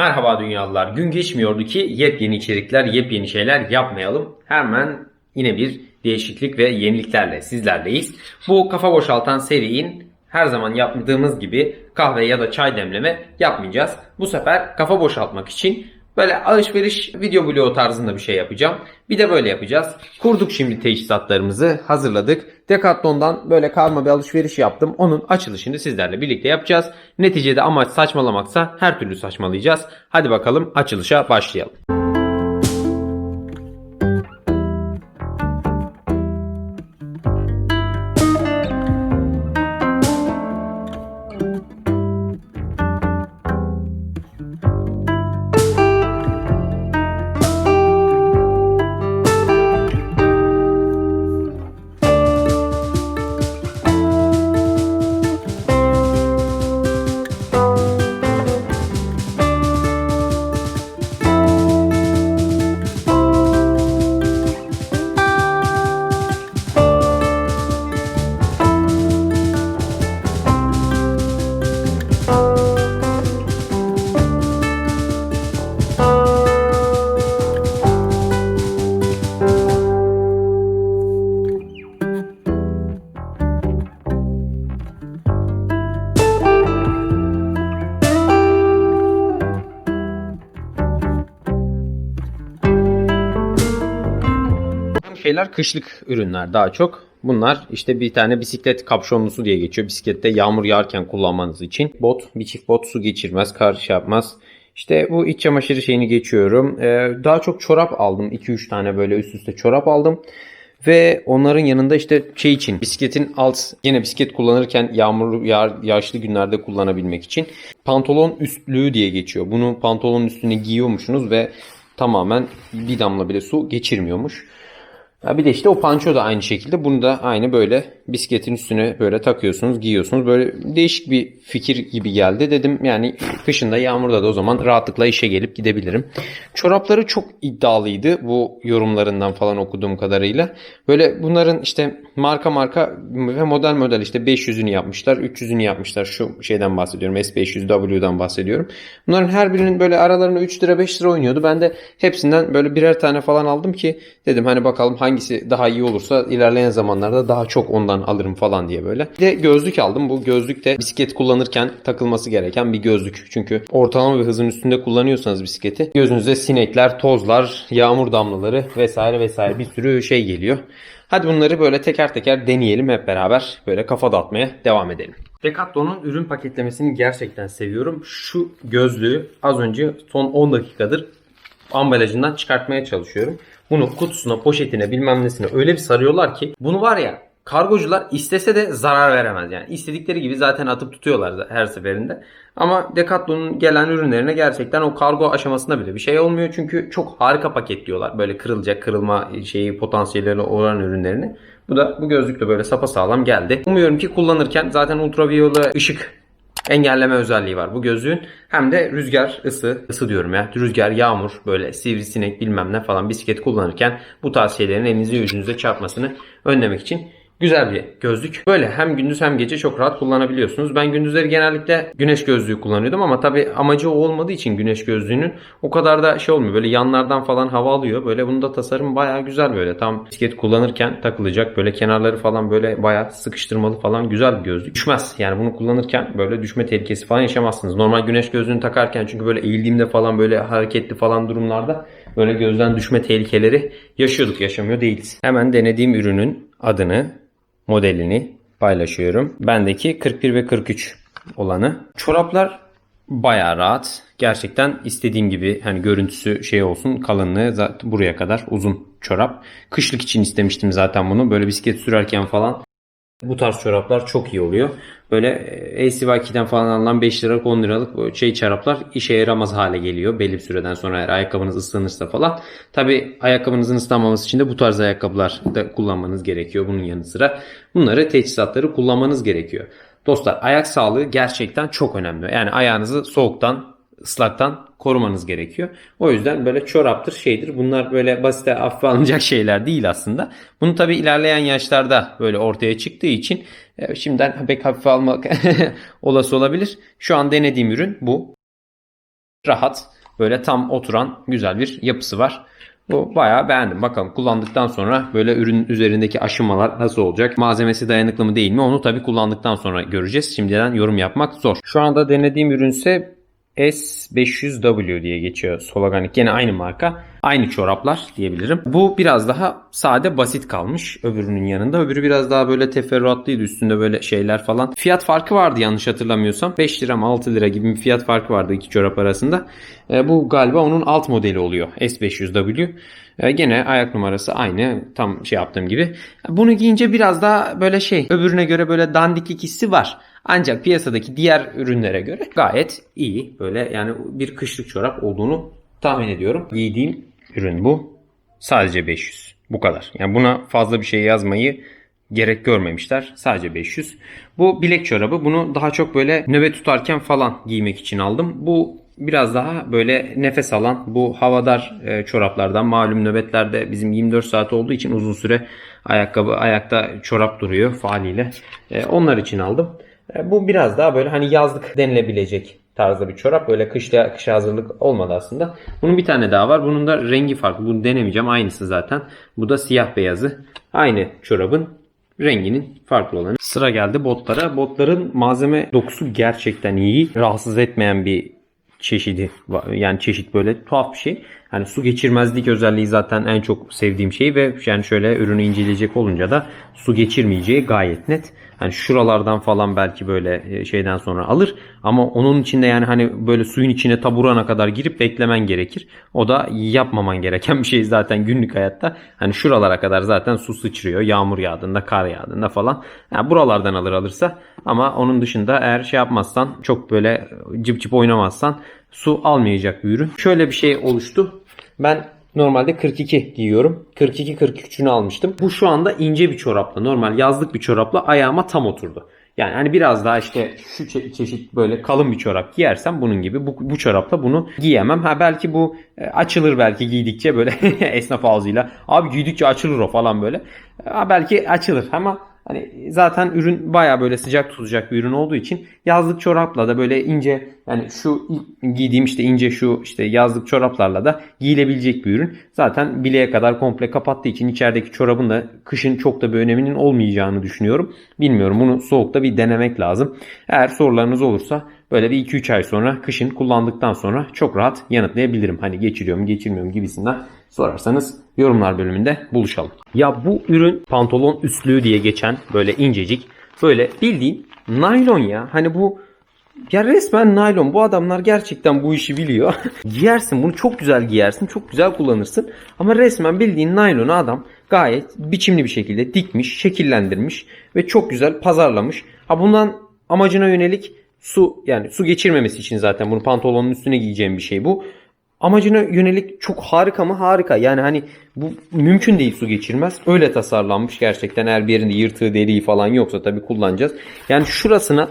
Merhaba dünyalılar. Gün geçmiyordu ki yepyeni içerikler, yepyeni şeyler yapmayalım. Hemen yine bir değişiklik ve yeniliklerle sizlerleyiz. Bu kafa boşaltan serinin her zaman yaptığımız gibi kahve ya da çay demleme yapmayacağız. Bu sefer kafa boşaltmak için böyle alışveriş video bloğu tarzında bir şey yapacağım. Bir de böyle yapacağız. Kurduk şimdi teçhizatlarımızı hazırladık. Decathlon'dan böyle karma bir alışveriş yaptım. Onun açılışını sizlerle birlikte yapacağız. Neticede amaç saçmalamaksa her türlü saçmalayacağız. Hadi bakalım açılışa başlayalım. Şeyler kışlık ürünler daha çok. Bunlar işte bir tane bisiklet kapşonlusu diye geçiyor. Bisiklette yağmur yağarken kullanmanız için. Bot, bir çift bot su geçirmez, kar şey yapmaz. İşte bu iç çamaşırı şeyini geçiyorum. Ee, daha çok çorap aldım. 2-3 tane böyle üst üste çorap aldım. Ve onların yanında işte şey için bisikletin alt yine bisiklet kullanırken yağmurlu yağ, yağışlı günlerde kullanabilmek için pantolon üstlüğü diye geçiyor. Bunu pantolonun üstüne giyiyormuşsunuz ve tamamen bir damla bile su geçirmiyormuş. Ya bir de işte o panço da aynı şekilde. Bunu da aynı böyle bisikletin üstüne böyle takıyorsunuz, giyiyorsunuz. Böyle değişik bir fikir gibi geldi. Dedim yani kışında yağmurda da o zaman rahatlıkla işe gelip gidebilirim. Çorapları çok iddialıydı bu yorumlarından falan okuduğum kadarıyla. Böyle bunların işte marka marka ve model model işte 500'ünü yapmışlar, 300'ünü yapmışlar. Şu şeyden bahsediyorum. S500W'dan bahsediyorum. Bunların her birinin böyle aralarında 3 lira 5 lira oynuyordu. Ben de hepsinden böyle birer tane falan aldım ki dedim hani bakalım hangisi daha iyi olursa ilerleyen zamanlarda daha çok ondan alırım falan diye böyle. Bir de gözlük aldım. Bu gözlük de bisiklet kullanırken takılması gereken bir gözlük. Çünkü ortalama bir hızın üstünde kullanıyorsanız bisikleti gözünüze sinekler, tozlar, yağmur damlaları vesaire vesaire bir sürü şey geliyor. Hadi bunları böyle teker teker deneyelim hep beraber. Böyle kafa dağıtmaya devam edelim. Decathlon'un ürün paketlemesini gerçekten seviyorum. Şu gözlüğü az önce son 10 dakikadır ambalajından çıkartmaya çalışıyorum. Bunu kutusuna, poşetine, bilmem nesine öyle bir sarıyorlar ki bunu var ya kargocular istese de zarar veremez yani. istedikleri gibi zaten atıp tutuyorlar her seferinde. Ama Decathlon'un gelen ürünlerine gerçekten o kargo aşamasında bile bir şey olmuyor. Çünkü çok harika paketliyorlar. Böyle kırılacak, kırılma şeyi potansiyelleri olan ürünlerini. Bu da bu gözlük de böyle sapasağlam geldi. Umuyorum ki kullanırken zaten ultraviyole ışık engelleme özelliği var bu gözlüğün. Hem de rüzgar, ısı, ısı diyorum ya. Rüzgar, yağmur, böyle sivrisinek bilmem ne falan bisiklet kullanırken bu tarz şeylerin elinize yüzünüze çarpmasını önlemek için Güzel bir gözlük. Böyle hem gündüz hem gece çok rahat kullanabiliyorsunuz. Ben gündüzleri genellikle güneş gözlüğü kullanıyordum ama tabi amacı o olmadığı için güneş gözlüğünün o kadar da şey olmuyor. Böyle yanlardan falan hava alıyor. Böyle bunda da tasarım baya güzel böyle. Tam bisiklet kullanırken takılacak. Böyle kenarları falan böyle baya sıkıştırmalı falan güzel bir gözlük. Düşmez. Yani bunu kullanırken böyle düşme tehlikesi falan yaşamazsınız. Normal güneş gözlüğünü takarken çünkü böyle eğildiğimde falan böyle hareketli falan durumlarda böyle gözden düşme tehlikeleri yaşıyorduk. Yaşamıyor değiliz. Hemen denediğim ürünün adını modelini paylaşıyorum. Bendeki 41 ve 43 olanı. Çoraplar baya rahat. Gerçekten istediğim gibi hani görüntüsü şey olsun kalınlığı zaten buraya kadar uzun çorap. Kışlık için istemiştim zaten bunu. Böyle bisiklet sürerken falan bu tarz çoraplar çok iyi oluyor. Böyle ACY2'den falan alınan 5 liralık 10 liralık şey çoraplar işe yaramaz hale geliyor. Belli bir süreden sonra eğer ayakkabınız ıslanırsa falan. Tabi ayakkabınızın ıslanmaması için de bu tarz ayakkabılar da kullanmanız gerekiyor bunun yanı sıra. Bunları teçhizatları kullanmanız gerekiyor. Dostlar ayak sağlığı gerçekten çok önemli. Yani ayağınızı soğuktan, ıslaktan korumanız gerekiyor. O yüzden böyle çoraptır şeydir. Bunlar böyle basite hafife alınacak şeyler değil aslında. Bunu tabi ilerleyen yaşlarda böyle ortaya çıktığı için e, şimdiden pek hafife almak olası olabilir. Şu an denediğim ürün bu. rahat böyle tam oturan güzel bir yapısı var. Bu bayağı beğendim. Bakalım kullandıktan sonra böyle ürünün üzerindeki aşınmalar nasıl olacak? Malzemesi dayanıklı mı değil mi? Onu tabii kullandıktan sonra göreceğiz. Şimdiden yorum yapmak zor. Şu anda denediğim ürünse S500W diye geçiyor Solaganic. Yine aynı marka. Aynı çoraplar diyebilirim. Bu biraz daha sade basit kalmış öbürünün yanında. Öbürü biraz daha böyle teferruatlıydı üstünde böyle şeyler falan. Fiyat farkı vardı yanlış hatırlamıyorsam. 5 lira mı 6 lira gibi bir fiyat farkı vardı iki çorap arasında. E, bu galiba onun alt modeli oluyor. S500W. E, gene ayak numarası aynı. Tam şey yaptığım gibi. Bunu giyince biraz daha böyle şey öbürüne göre böyle dandiklik hissi var. Ancak piyasadaki diğer ürünlere göre gayet iyi. Böyle yani bir kışlık çorap olduğunu tahmin ediyorum. Giydiğim ürün bu. Sadece 500. Bu kadar. Yani buna fazla bir şey yazmayı gerek görmemişler. Sadece 500. Bu bilek çorabı. Bunu daha çok böyle nöbet tutarken falan giymek için aldım. Bu biraz daha böyle nefes alan bu havadar e, çoraplardan malum nöbetlerde bizim 24 saat olduğu için uzun süre ayakkabı ayakta çorap duruyor haliyle. E, onlar için aldım. E, bu biraz daha böyle hani yazlık denilebilecek tarzda bir çorap. Böyle kışla kışa hazırlık olmadı aslında. Bunun bir tane daha var. Bunun da rengi farklı. Bunu denemeyeceğim. Aynısı zaten. Bu da siyah beyazı. Aynı çorabın renginin farklı olanı. Sıra geldi botlara. Botların malzeme dokusu gerçekten iyi. Rahatsız etmeyen bir çeşidi yani çeşit böyle tuhaf bir şey. Hani su geçirmezlik özelliği zaten en çok sevdiğim şey ve yani şöyle ürünü inceleyecek olunca da su geçirmeyeceği gayet net. Hani şuralardan falan belki böyle e, şeyden sonra alır ama onun içinde yani hani böyle suyun içine taburana kadar girip beklemen gerekir. O da yapmaman gereken bir şey zaten günlük hayatta. Hani şuralara kadar zaten su sıçrıyor. Yağmur yağdığında, kar yağdığında falan. Yani buralardan alır alırsa ama onun dışında eğer şey yapmazsan çok böyle cıp cıp oynamazsan su almayacak bir ürün. Şöyle bir şey oluştu. Ben normalde 42 giyiyorum. 42-43'ünü almıştım. Bu şu anda ince bir çorapla normal yazlık bir çorapla ayağıma tam oturdu. Yani hani biraz daha işte şu çe- çeşit böyle kalın bir çorap giyersem bunun gibi bu, bu çorapla bunu giyemem. Ha belki bu e, açılır belki giydikçe böyle esnaf ağzıyla. Abi giydikçe açılır o falan böyle. Ha belki açılır ama Hani zaten ürün baya böyle sıcak tutacak bir ürün olduğu için yazlık çorapla da böyle ince yani şu giydiğim işte ince şu işte yazlık çoraplarla da giyilebilecek bir ürün. Zaten bileğe kadar komple kapattığı için içerideki çorabın da kışın çok da bir öneminin olmayacağını düşünüyorum. Bilmiyorum bunu soğukta bir denemek lazım. Eğer sorularınız olursa böyle bir 2-3 ay sonra kışın kullandıktan sonra çok rahat yanıtlayabilirim. Hani geçiriyorum geçirmiyorum gibisinden sorarsanız yorumlar bölümünde buluşalım. Ya bu ürün pantolon üstlüğü diye geçen böyle incecik böyle bildiğin naylon ya. Hani bu ya resmen naylon. Bu adamlar gerçekten bu işi biliyor. giyersin bunu çok güzel giyersin. Çok güzel kullanırsın. Ama resmen bildiğin naylonu adam gayet biçimli bir şekilde dikmiş, şekillendirmiş ve çok güzel pazarlamış. Ha bundan amacına yönelik su yani su geçirmemesi için zaten bunu pantolonun üstüne giyeceğim bir şey bu. Amacına yönelik çok harika mı harika. Yani hani bu mümkün değil su geçirmez. Öyle tasarlanmış gerçekten. Eğer bir yerinde yırtığı deliği falan yoksa tabii kullanacağız. Yani şurasına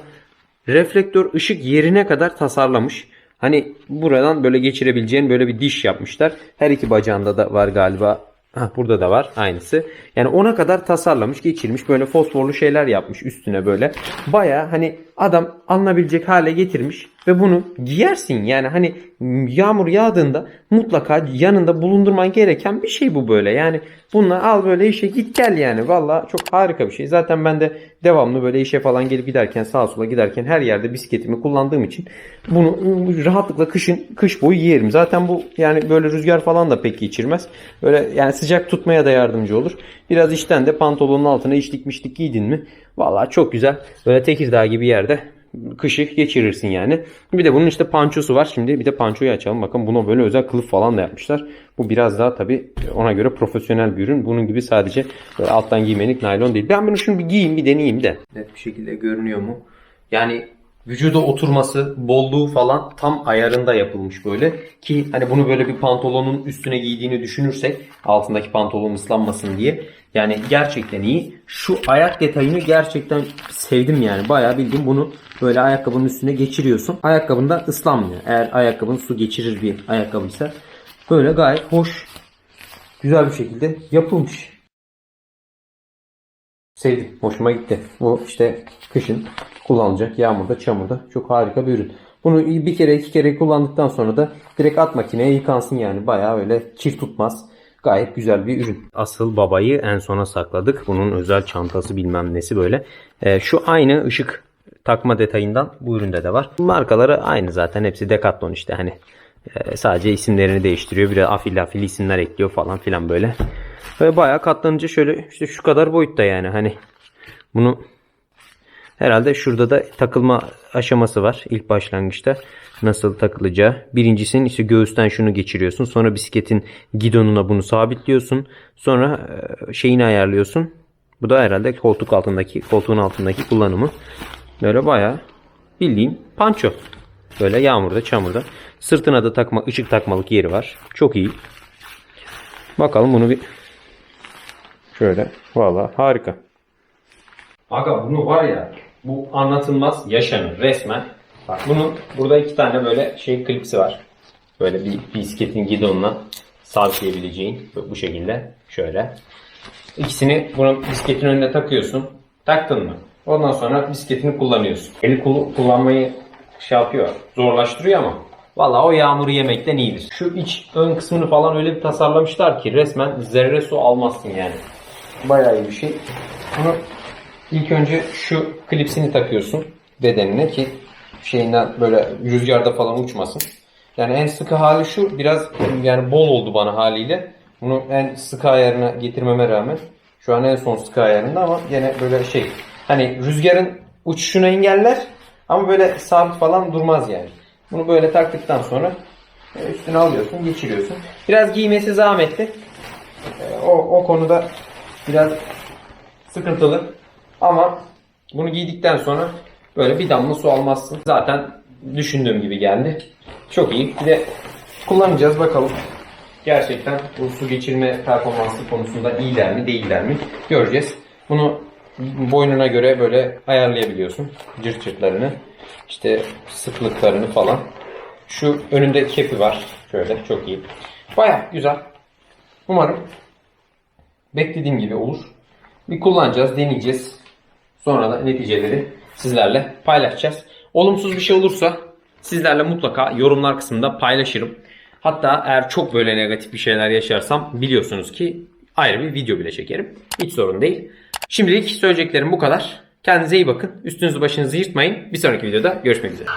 reflektör ışık yerine kadar tasarlamış. Hani buradan böyle geçirebileceğin böyle bir diş yapmışlar. Her iki bacağında da var galiba. Hah, burada da var aynısı. Yani ona kadar tasarlamış, geçirmiş. Böyle fosforlu şeyler yapmış üstüne böyle. Baya hani adam alınabilecek hale getirmiş ve bunu giyersin. Yani hani yağmur yağdığında mutlaka yanında bulundurman gereken bir şey bu böyle. Yani bununla al böyle işe git gel yani. Valla çok harika bir şey. Zaten ben de devamlı böyle işe falan gelip giderken sağa sola giderken her yerde bisikletimi kullandığım için bunu rahatlıkla kışın kış boyu giyerim. Zaten bu yani böyle rüzgar falan da pek geçirmez. Böyle yani sıcak tutmaya da yardımcı olur. Biraz içten de pantolonun altına içlik mişlik giydin mi? Valla çok güzel. Böyle Tekirdağ gibi yerde kışı geçirirsin yani. Bir de bunun işte pançosu var. Şimdi bir de pançoyu açalım. Bakın buna böyle özel kılıf falan da yapmışlar. Bu biraz daha tabi ona göre profesyonel bir ürün. Bunun gibi sadece alttan giymelik naylon değil. Ben bunu şunu bir giyeyim bir deneyeyim de. Net bir şekilde görünüyor mu? Yani vücuda oturması, bolluğu falan tam ayarında yapılmış böyle. Ki hani bunu böyle bir pantolonun üstüne giydiğini düşünürsek altındaki pantolon ıslanmasın diye. Yani gerçekten iyi. Şu ayak detayını gerçekten sevdim yani. Bayağı bildim bunu böyle ayakkabının üstüne geçiriyorsun. Ayakkabında ıslanmıyor. Eğer ayakkabın su geçirir bir ayakkabıysa. Böyle gayet hoş, güzel bir şekilde yapılmış. Sevdim. Hoşuma gitti. Bu işte kışın kullanılacak yağmurda, çamurda çok harika bir ürün. Bunu bir kere iki kere kullandıktan sonra da direkt at makineye yıkansın yani. Bayağı öyle kir tutmaz. Gayet güzel bir ürün. Asıl babayı en sona sakladık. Bunun özel çantası bilmem nesi böyle. Ee, şu aynı ışık takma detayından bu üründe de var. Markaları aynı zaten. Hepsi Decathlon işte hani. Ee, sadece isimlerini değiştiriyor. Biraz afil afil isimler ekliyor falan filan böyle. Ve bayağı katlanınca şöyle işte şu kadar boyutta yani hani. Bunu Herhalde şurada da takılma aşaması var ilk başlangıçta. Nasıl takılacağı. Birincisinin işte göğüsten şunu geçiriyorsun. Sonra bisikletin gidonuna bunu sabitliyorsun. Sonra e, şeyini ayarlıyorsun. Bu da herhalde koltuk altındaki, koltuğun altındaki kullanımı. Böyle bayağı bildiğin panço. Böyle yağmurda, çamurda. Sırtına da takma, ışık takmalık yeri var. Çok iyi. Bakalım bunu bir şöyle. Vallahi harika. Aga bunu var ya bu anlatılmaz yaşanır resmen. Bak bunun burada iki tane böyle şey klipsi var. Böyle bir bisikletin gidonuna sabitleyebileceğin bu şekilde şöyle. İkisini bunun bisikletin önüne takıyorsun. Taktın mı? Ondan sonra bisikletini kullanıyorsun. Eli kul- kullanmayı şey yapıyor, zorlaştırıyor ama Valla o yağmuru yemekten iyidir. Şu iç ön kısmını falan öyle bir tasarlamışlar ki resmen zerre su almazsın yani. Bayağı iyi bir şey. Bunu İlk önce şu klipsini takıyorsun bedenine ki şeyinden böyle rüzgarda falan uçmasın. Yani en sıkı hali şu biraz yani bol oldu bana haliyle. Bunu en sıkı ayarına getirmeme rağmen şu an en son sıkı ayarında ama yine böyle şey hani rüzgarın uçuşunu engeller ama böyle sabit falan durmaz yani. Bunu böyle taktıktan sonra e, üstüne alıyorsun geçiriyorsun. Biraz giymesi zahmetli. E, O, o konuda biraz sıkıntılı. Ama bunu giydikten sonra böyle bir damla su almazsın. Zaten düşündüğüm gibi geldi. Çok iyi. Bir de kullanacağız bakalım. Gerçekten bu su geçirme performansı konusunda iyiler mi değiller mi göreceğiz. Bunu boynuna göre böyle ayarlayabiliyorsun. Cırt cırtlarını. işte sıklıklarını falan. Şu önünde kepi var. Şöyle çok iyi. Baya güzel. Umarım beklediğim gibi olur. Bir kullanacağız, deneyeceğiz. Sonra da neticeleri sizlerle paylaşacağız. Olumsuz bir şey olursa sizlerle mutlaka yorumlar kısmında paylaşırım. Hatta eğer çok böyle negatif bir şeyler yaşarsam biliyorsunuz ki ayrı bir video bile çekerim. Hiç sorun değil. Şimdilik söyleyeceklerim bu kadar. Kendinize iyi bakın. Üstünüzü başınızı yırtmayın. Bir sonraki videoda görüşmek üzere.